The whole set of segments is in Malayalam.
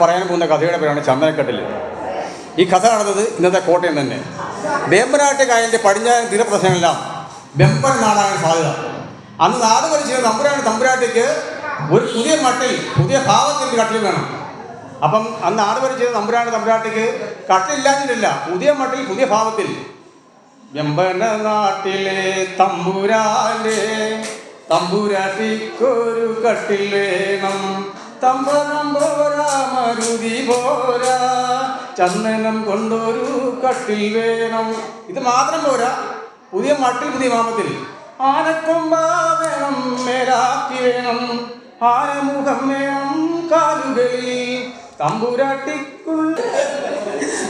പറയാൻ പോകുന്ന കഥയുടെ പേരാണ് ചന്ദനക്കെട്ടിൽ ഈ കഥ നടന്നത് ഇന്നത്തെ കോട്ടയം തന്നെ. വേമ്പനാട്ട് കായലിന്റെ പടിഞ്ഞാറൻ തീരപ്രദേശങ്ങളെല്ലാം വെമ്പൻ നാടാകാൻ സാധ്യത. അന്ന് നാട് ഭരിച്ചിരുന്ന തമ്പുരാണ് തമ്പുരാട്ടിക്ക് ഒരു പുതിയ മട്ടിൽ പുതിയ ഭാവത്തിന്റെ കട്ടിൽ വേണം. അപ്പം അന്ന് നാട് ഭരിച്ചിരുന്ന തമ്പുരാണ് തമ്പുരാട്ടിക്ക് കട്ടിലില്ലാഞ്ഞിട്ടില്ല. പുതിയ മട്ടിൽ പുതിയ ഭാവത്തിൽ. വെമ്പന നാട്ടിലെ തമ്പുരാന്റെ തമ്പുരാട്ടിക്കൊരു കട്ടിൽ വേണം. തമ്പനം പോരാ. മരുതി പോരാ ചന്ദനം കൊണ്ടൊരു കട്ടിൽ വേണം. ഇത് മാത്രം പോരാ. പുതിയ മട്ടിൽ പുതിയ മാമത്തിൽ ആനക്കൊമ്പ വേണം മേലാക്കി വേണം. ആനമുഖം വേണം കാലുകളിൽ. തമ്പുരാട്ടിക്കുള്ള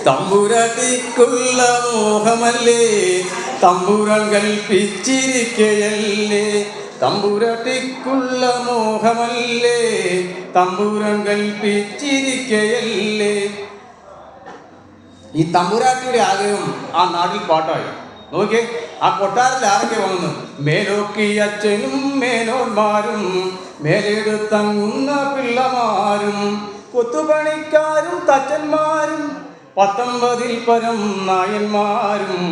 തമ്പുരാട്ടിക്കുള്ള മോഹമല്ലേ? തമ്പുരാൻ കൽപ്പിച്ചിരിക്കയല്ലേ? തമ്പുരാട്ടിക്കുള്ള മോഹമല്ലേ? തമ്പുരാൻ കൽപ്പിച്ചിരിക്കയല്ലേ? ഈ തമ്പുരാട്ടിയുടെ ആഗ്രഹം ആ നാട്ടിൽ പാട്ടായി. നോക്കിയേ ആ കൊട്ടാരത്തിൽ ആരൊക്കെ വന്നു മേലോക്കി അച്ഛനും മേനോന്മാരും മേലെടുത്തങ്ങുന്ന പിള്ളമാരും കൊത്തുപണിക്കാരും തച്ചന്മാരും പത്തൊമ്പതിൽ പരം നായന്മാരും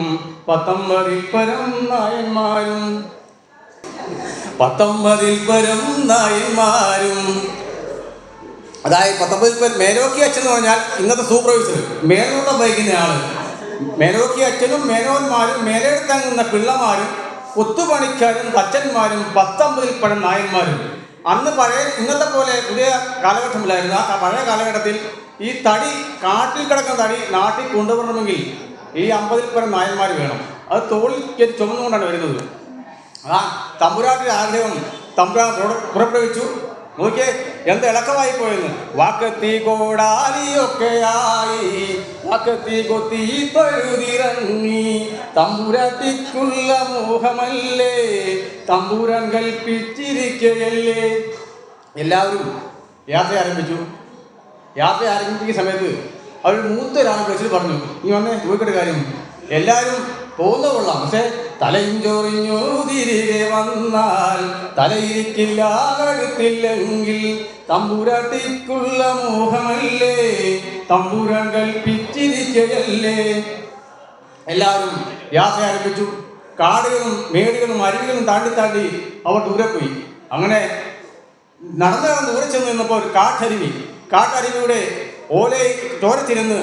പത്തൊമ്പതിൽ പരം നായന്മാരും. പത്തൊമ്പതിൽ പരം നായന്മാരും. അതായത് പത്തൊമ്പതിൽ പേർ മേനോക്കി അച്ഛൻ എന്ന് പറഞ്ഞാൽ ഇന്നത്തെ സൂപ്പർവൈസർ മേലോട്ടം വഹിക്കുന്ന ആൾ മേനോക്കി അച്ഛനും മേനോന്മാരും മേലെടുത്തങ്ങുന്ന പിള്ളമാരും കൊത്തുപണിക്കാരും തച്ചന്മാരും പത്തൊമ്പതിൽ പഴം നായന്മാരും. അന്ന് പഴയ ഇന്നത്തെ പോലെ പുതിയ കാലഘട്ടമില്ലായിരുന്നു. ആ പഴയ കാലഘട്ടത്തിൽ ഈ തടി കാട്ടിൽ കിടക്കുന്ന തടി നാട്ടിൽ കൊണ്ടുവരണമെങ്കിൽ ഈ അമ്പതിൽ പരം നായന്മാർ വേണം. അത് തോളിൽ ചുമന്നുകൊണ്ടാണ് വരുന്നത്. ആ തമ്പുരാട്ടിയുടെ ആഗ്രഹം. തമ്പുരാൻ പുറ- പുറപ്പെടുവിച്ചു. നോക്കിയേ എന്ത് ഇളക്കമായി പോയെന്ന് വാക്കത്തി കോടാലിയൊക്കെയായി. വാക്കത്തി കൊത്തി പഴുതിറങ്ങി തമ്പുരാട്ടിക്കുള്ള മോഹമല്ലേ. തമ്പുരാൻ കൽപ്പിച്ചിരിക്കയല്ലേ. എല്ലാവരും യാത്ര ആരംഭിച്ചു. യാത്ര ആരംഭിക്കുന്ന സമയത്ത് അവർ മൂത്തൊരാളെ വിളിച്ചിട്ട് പറഞ്ഞു. നീ വന്നേ ചോദിക്കട്ടെ കാര്യം. എല്ലാവരും പോകുന്ന കൊള്ളാം. പക്ഷേ തലയും തിരികെ വന്നാൽ തലയിരിക്കില്ല കഴുത്തില്ലെങ്കിൽ തമ്പുരാട്ടിക്കുള്ള മോഹമല്ലേ? തമ്പുരാൻ കൽപ്പിച്ചിരിക്കയല്ലേ? എല്ലാവരും യാത്ര ആരംഭിച്ചു. കാടുകളും മേടുകളും അരുവികളും താണ്ടി താണ്ടി അവർ ദൂരെ പോയി. അങ്ങനെ നടന്നു ദൂരെ ചെന്ന് നിന്നപ്പോൾ ഒരു കാട്ടരുവി കാട്ടരുവിയുടെ ഓലയിൽ ചോരത്തിരുന്ന്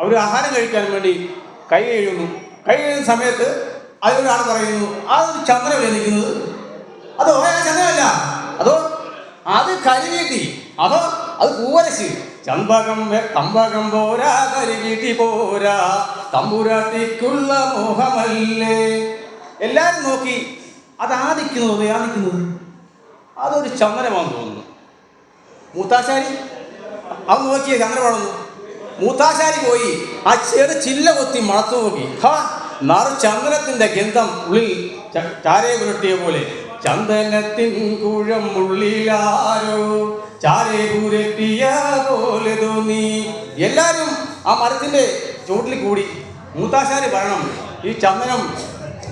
അവർ ആഹാരം കഴിക്കാൻ വേണ്ടി കൈ കഴിയുന്നു കൈ കഴിയുന്ന സമയത്ത് അതിലൊരാൾ പറയുന്നു അതൊരു ചന്ദ്രമല്ലേ നിൽക്കുന്നത്? അതോ ഏ, ചന്ദ്രമല്ല അതോ അത് കരുകീട്ടി. അതോ അത് പൂവരശ് ചമ്പകം തമ്പകം പോരാ കരുകീട്ടി പോരാ തമ്പുരാട്ടിക്കുള്ള മോഹമല്ലേ എല്ലാരും നോക്കി അത് നിൽക്കുന്നത് ആ നിൽക്കുന്നത് അതൊരു ചന്ദ്രമാണെന്ന് തോന്നുന്നു. മൂത്താശാരി അത് നോക്കിയ ചന്ദ്രമാണെന്ന് മൂത്താശാരി പോയി ആ ചെറു ചില്ല കൊത്തി മണത്തു നോക്കി. ഹാ നറു ചന്ദനത്തിന്റെ ഗന്ധം ഉള്ളിൽ ച- ചാരയെ പുരട്ടിയ പോലെ. ചന്ദനത്തിൻ കുഴം ഉള്ളിലാരോ? ചാരയെ പുരട്ടിയ പോലെ തോന്നി. എല്ലാരും ആ മരത്തിന്റെ ചുവട്ടിൽ കൂടി മൂത്താശാരി പറയണം ഈ ചന്ദനം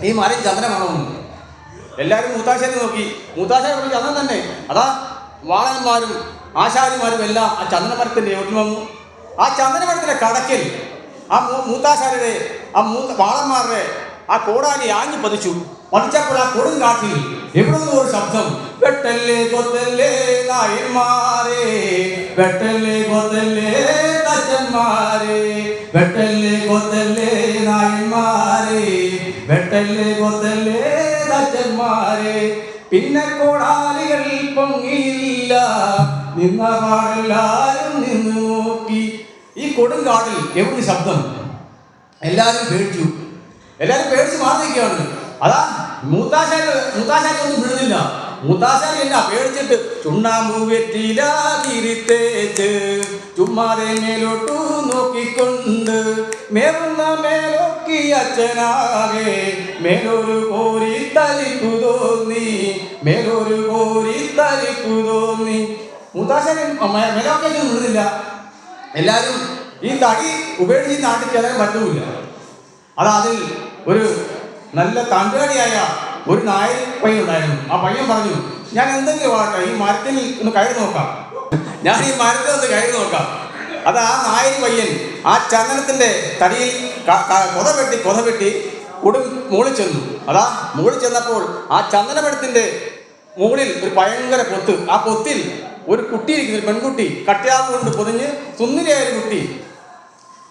ഈ മരം ചന്ദനമാണെന്ന് എല്ലാരും മൂത്താശാരി നോക്കി. മൂത്താശാരി പറഞ്ഞ ചന്ദനം തന്നെ. അതാ വാളന്മാരും ആശാരിമാരും എല്ലാം ആ ചന്ദനമരത്തിന്റെ യോട്ടിൽ വന്നു. ആ ചന്ദനമരത്തിന്റെ കടക്കിൽ ആ മൂത്താശാരിയുടെ ആ മൂന്ന് വാളന്മാരുടെ ആ കോടാലി ആഞ്ഞു പതിച്ചു. പതിച്ചപ്പോൾ ആ കൊടും കാട്ടിൽ എവിടെ നിന്നോ ഒരു ശബ്ദം വെട്ടല്ലേ കൊത്തല്ലേ നായന്മാരെ വെട്ടല്ലേ കൊത്തല്ലേ തച്ചന്മാരെ വെട്ടല്ലേ കൊത്തല്ലേ നായന്മാരെ വെട്ടല്ലേ കൊത്തല്ലേ തച്ചന്മാരെ. പിന്നെ കോടാലികൾ പൊങ്ങിയില്ല നിന്ന പാടെല്ലാരും നിന്ന് നോക്കി. ഈ കൊടുങ്കാടിൽ എവിടെ ശബ്ദം എല്ലാവരും പേടിച്ചു. എല്ലാവരും പേടിച്ച് മാറിയിരിക്കുകയാണ്. അതാ മൂത്താശാരി മൂത്താശാരി ഒന്നും വിടുന്നില്ല. മൂത്താശാരി എന്ന പേടിച്ചിട്ട് ചുണ്ണാമ്പ് വെറ്റില ചുമ്മാതെ മേലോട്ടു നോക്കിക്കൊണ്ട് മേറുന്ന മേലോക്കി അച്ഛനാകെ മേലൊരു കോരി തലിക്കു തോന്നി മേലൊരു കോരി തലിക്കു തോന്നി. മൂത്താശാരി മേലോക്കി വിടുന്നില്ല. എല്ലാവരും ഈ തടി ഉപേക്ഷിച്ച് ഈ നാട്ടിൽ ചെല്ലാൻ പറ്റൂല. അത് അതിൽ ഒരു നല്ല തണ്ടുകടിയായ ഒരു നായ പയ്യൻ ഉണ്ടായിരുന്നു. ആ പയ്യൻ പറഞ്ഞു ഞാൻ എന്തെങ്കിലും ആകട്ടെ ഈ മരത്തിൽ ഒന്ന് കയറി നോക്കാം. ഞാൻ ഈ മരത്തിൽ ഒന്ന് കയറി നോക്കാം. അത് ആ നായരി പയ്യൻ ആ ചന്ദനത്തിന്റെ തടിയിൽ കൊത വെട്ടി കൊത വെട്ടി ഉടും മുകളിൽ ചെന്നു. അതാ മുകളിൽ ചെന്നപ്പോൾ ആ ചന്ദനമരത്തിന്റെ മുകളിൽ ഒരു ഭയങ്കര പൊത്ത്. ആ പൊത്തിൽ ഒരു കുട്ടി ഇരിക്കുന്നു പെൺകുട്ടി. കട്യാവ് കൊണ്ട് പൊതിഞ്ഞ് സുന്ദരിയായ ഒരു കുട്ടി.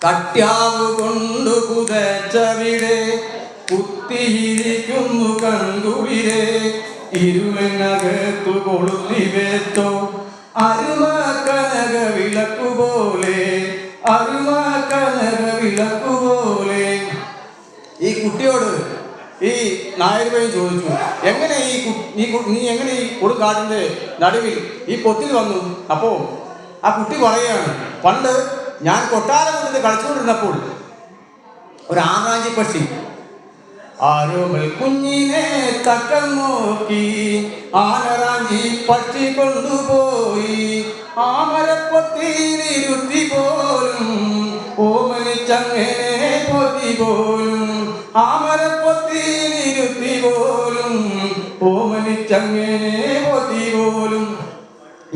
കട്യാവ് കൊണ്ട് പുതച്ചവിടെ കുത്തിയിരിക്കുന്നു കൺകുളിരെ ഇരുളിനകത്തു കൊളുത്തിവേത്തോ അരുമ കനക വിളക്കുപോലെ അരുമ കനക വിളക്കുപോലെ ഈ കുട്ടിയോട് ഈ നായരുമായി ചോദിച്ചു എങ്ങനെ ഈ നീ നീ എങ്ങനെ ഈ കൊടുങ്കാട്ടിന്റെ നടുവിൽ ഈ പൊത്തിൽ വന്നു? അപ്പോ ആ കുട്ടി പറയുകയാണ് പണ്ട് ഞാൻ കൊട്ടാരം കൊണ്ട് കളിച്ചുകൊണ്ടിരുന്നപ്പോൾ ഒരു ആറാഞ്ചി പക്ഷി ആരോമൽ കുഞ്ഞിനെ തക്കം നോക്കി ആനറാഞ്ചി പക്ഷി കൊണ്ടുപോയി ആമരപ്പൊത്തിയിലിരുത്തി പോലും ഓമനിച്ചങ്ങനെ പൊതി പോലും ആമരപ്പൊത്തിയിലിരുത്തി പോലും ഓമനിച്ചങ്ങനെ പൊതി പോലും.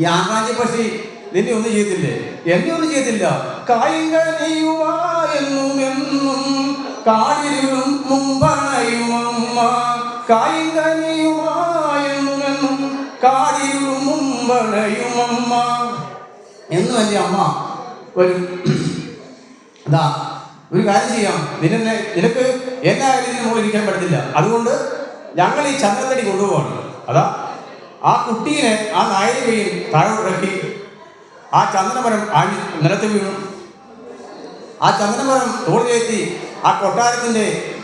ഈ ആറാഞ്ചി പക്ഷി നിന്നെ ഒന്നും ചെയ്തില്ലേ എന്നെ ഒന്നും ചെയ്തില്ല എന്നും എന്റെ അമ്മ ഒരു ഒരു കാര്യം ചെയ്യാം. നിന്നെ നിനക്ക് എല്ലാ കാര്യത്തിനും മുകളിൽ ഇരിക്കാൻ പറ്റത്തില്ല. അതുകൊണ്ട് ഞങ്ങൾ ഈ ചന്ദ്രത്തടി കൊണ്ടുപോവാണ്. അതാ ആ കുട്ടീനെ ആ താഴെ താഴോട്ടിറക്കി ആ ചന്ദ്രമരം ആഴി നിലത്ത് വീണു. ആ ചന്ദനമരം തോളിലേറ്റി ആ കൊട്ടാരത്തിന്റെ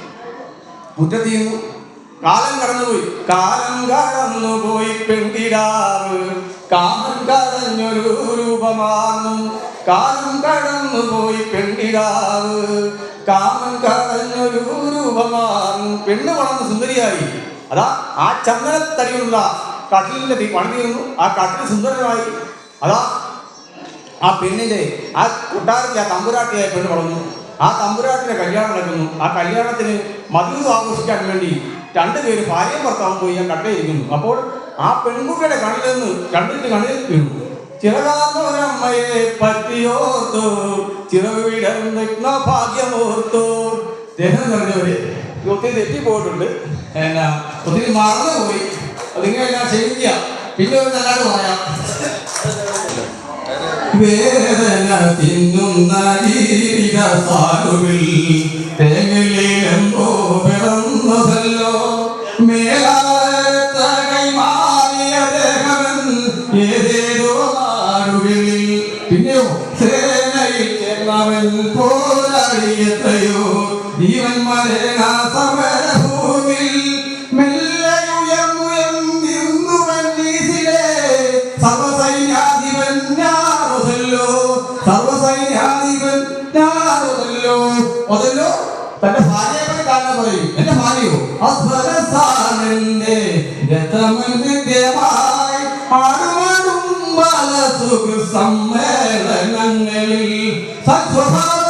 മുറ്റത്തിന്നു കാലം കടന്നുപോയി. കാലം കടന്നുപോയി പെൺകിടാവ്. കാലം കടഞ്ഞൊരു രൂപമാർന്നു. കാലം കടന്നുപോയി പെൺകിടാവ്. കാലം കടഞ്ഞൊരു രൂപമാർന്നു. പെണ്ണ് വളർന്ന് സുന്ദരിയായി. അതാ ആ ചന്ദനത്തടിയുള്ള കട്ടിലിന്റെ പണിതീരുന്നു. ആ കട്ടിൽ സുന്ദരമായി അതാ ആ പെണ്ണിലെ ആ കൊട്ടാരത്തിലെ ആ തമ്പുരാട്ടിയായ പെണ്ണ് വളർന്നു. ആ തമ്പുരാട്ടിനെ കല്യാണം നടക്കുന്നു. ആ കല്യാണത്തിന് മധു ആഘോഷിക്കാൻ വേണ്ടി രണ്ടുപേരും ഭാര്യയും ഭർത്താവും പോയി ആ കട്ടയിരിക്കുന്നു അപ്പോൾ ആ പെൺകുട്ടിയുടെ കണ്ണിൽ നിന്ന് കണ്ണിന്റെ കണ്ണിൽ തീർന്നു ചിറകാർന്നൊരമ്മയെ പറ്റിയോർത്തു ചിറവിടം ഭാഗ്യമോർത്തു ദേഹം നിറഞ്ഞവര് ഒത്തിരി തെറ്റിപ്പോയിട്ടുണ്ട്. എന്നാ ഒത്തിരി മറന്നുപോയി. ഞാൻ ക്ഷമിക്കുക പിന്നെ ഒരു നല്ലത് പറയാം. വേദന തിന്നുന്ന ജീവിത സാരുവിൽ തേങ്ങയിലെന്തോ പിറന്നതല്ലോ. മേലാത്ത കൈമാറിയ ദേഹവൻ ഏതേതോ നാടുകളിൽ. പിന്നെയോ സേനയിൽ ചേർന്നവൻ പോരാടിയെത്രയോ ജീവൻ മരേണ സമരഭൂമിൽ അതല്ലോ തന്റെ ഭാര്യയെ പറയും? എന്റെ ഭാര്യയോ? സമ്മേളനങ്ങളിൽ സത്സ്വഭാവത്തിന്റെ